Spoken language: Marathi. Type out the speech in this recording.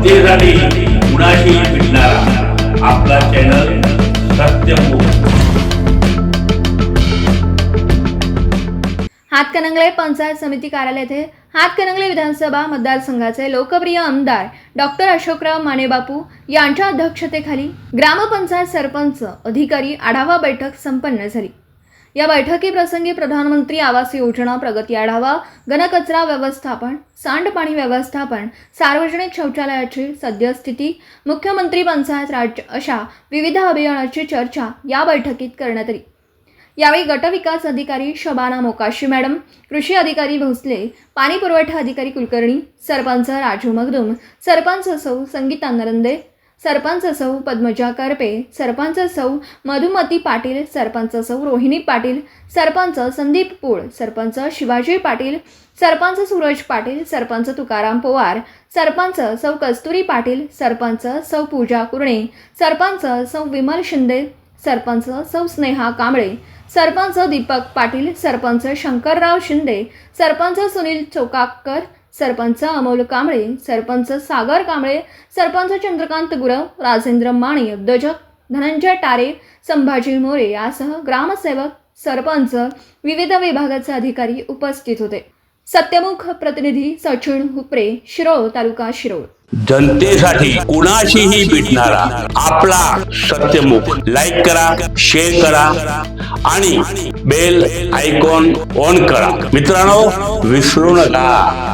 जनतेसाठी कुणाशी भेटणारा आपला चॅनल सत्यमुख हातकणंगले पंचायत समिती कार्यालय येथे हातकणंगले विधानसभा मतदारसंघाचे लोकप्रिय आमदार डॉक्टर अशोकराव मानेबापू यांच्या अध्यक्षतेखाली ग्रामपंचायत सरपंच अधिकारी आढावा बैठक संपन्न झाली. या बैठकीप्रसंगी प्रधानमंत्री आवास योजना प्रगती आढावा घनकचरा व्यवस्थापन सांडपाणी व्यवस्थापन सार्वजनिक शौचालयाची सद्यस्थिती मुख्यमंत्री पंचायत राज्य अशा विविध अभियानाची चर्चा या बैठकीत करण्यात आली. यावेळी गटविकास अधिकारी शबाना मोकाशी मॅडम कृषी अधिकारी भोसले पाणी पुरवठा अधिकारी कुलकर्णी सरपंच राजू मगदुम सरपंच सौ संगीता नरंदे सरपंच सौ पद्मजा करपे सरपंच सौ मधुमती पाटील सरपंच सौ रोहिणी पाटील सरपंच संदीप पूळ सरपंच शिवाजी पाटील सरपंच सूरज पाटील सरपंच तुकाराम पवार सरपंच सौ कस्तुरी पाटील सरपंच सौ पूजा कुरणे सरपंच सौ विमल शिंदे सरपंच सौ स्नेहा कांबळे सरपंच दीपक पाटील सरपंच शंकरराव शिंदे सरपंच सुनील चोकाकर सरपंच अमोल कांबळे सरपंच सागर कांबळे सरपंच चंद्रकांत गुरव राजेंद्र माने उद्योजक धनंजय टारे संभाजी मोरे यासह ग्रामसेवक सरपंच विविध विभागाचे अधिकारी उपस्थित होते. सत्यमुख प्रतिनिधी सचिन हुपरे शिरोळ तालुका शिरोळ. जनतेसाठी कुणाशीही भेटणारा आपला सत्यमुख लाईक करा शेअर करा आणि बेल आयकॉन ऑन करा. मित्रांनो विसरू नका.